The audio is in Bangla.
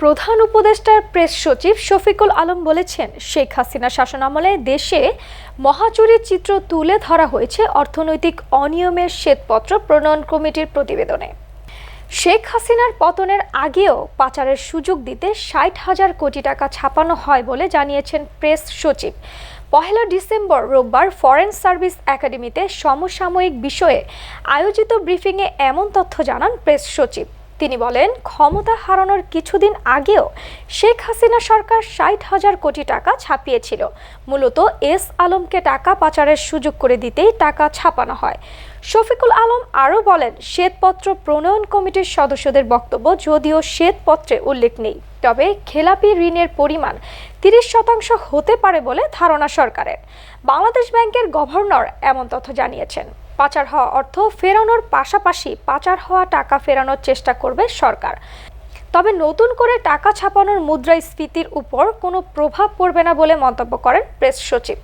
প্রধান উপদেষ্টার প্রেস সচিব শফিকুল আলম বলেছেন, শেখ হাসিনা শাসনামলে দেশে মহাচুরির চিত্র তুলে ধরা হয়েছে অর্থনৈতিক অনিয়মের শ্বেতপত্র প্রণয়ন কমিটির প্রতিবেদনে। শেখ হাসিনার পতনের আগেও পাচারের সুযোগ দিতে ষাট হাজার কোটি টাকা ছাপানো হয় বলে জানিয়েছেন প্রেস সচিব। পহেলা ডিসেম্বর রোববার ফরেন সার্ভিস একাডেমিতে সমসাময়িক বিষয়ে আয়োজিত ব্রিফিংয়ে এমন তথ্য জানান প্রেস সচিব। তিনি বলেন, ক্ষমতা হারানোর কিছুদিন আগেও শেখ হাসিনা সরকার ষাট হাজার কোটি টাকা ছাপিয়েছিল। মূলত এস আলমকে টাকা পাচারের সুযোগ করে দিতেই টাকা ছাপানো হয়। শফিকুল আলম আরও বলেন, শ্বেতপত্র প্রণয়ন কমিটির সদস্যদের বক্তব্য যদিও শ্বেতপত্রে উল্লেখ নেই। তবে খেলাপি ঋণের পরিমাণ তিরিশ শতাংশ হতে পারে বলে ধারণা সরকারের। বাংলাদেশ ব্যাংকের গভর্নর এমন তথ্য জানিয়েছেন। পাচার হওয়া অর্থ ফেরানোর পাশাপাশি পাচার হওয়া টাকা ফেরানোর চেষ্টা করবে সরকার। তবে নতুন করে টাকা ছাপানোর মুদ্রাস্ফীতির উপর কোনো প্রভাব পড়বে না বলে মন্তব্য করেন প্রেস সচিব।